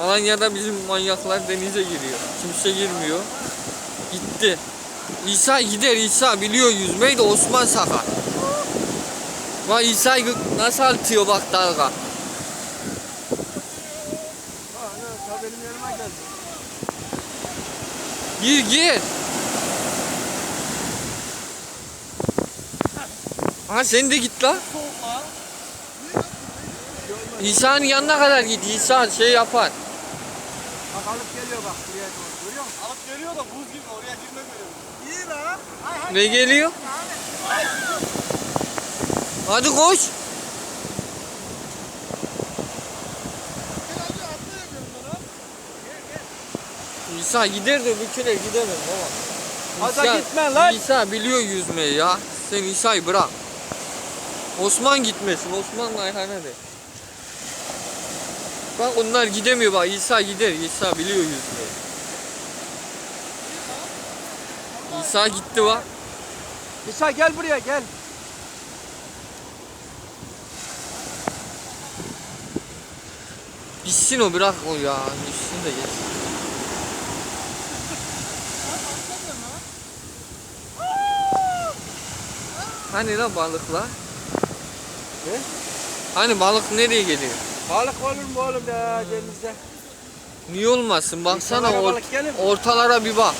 Alanya'da bizim manyaklar denize giriyor. Kimse girmiyor. Gitti. İsa gider İsa biliyor yüzmeyi de Osman sakat. Bak İsa nasıl atıyor bak dalga. Gir gir. Ha sen de git la. İsa'nın yanına kadar git. İsa şey yapar. Bak alıp geliyor bak buraya doğru. Görüyor musun? Alıp geliyor da buz gibi oraya girme böyle. İyi lan. Hay hay. Ne geliyor? Hadi koş. İsa gider de bir kere gidemem baba. Hadi gitme lan. İsa biliyor yüzmeyi ya. Sen İsa'yı bırak. Osman gitmesin. Osman Ayhan'a de. Bak onlar gidemiyor bak. İsa gider. İsa biliyor yüzmeyi. İsa gitti bak. İsa gel buraya gel. Bitsin o bırak o ya. Bitsin de geçsin. Hani la balıklar? Ne? Hani balık nereye geliyor? Balık olur mu oğlum ya denizde? Niye olmasın? Baksana or- balık gelir mi? ortalara bir bak.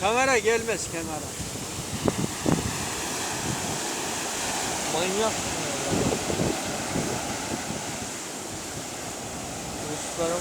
Kenara gelmez kenara. Manyak. Ruslara.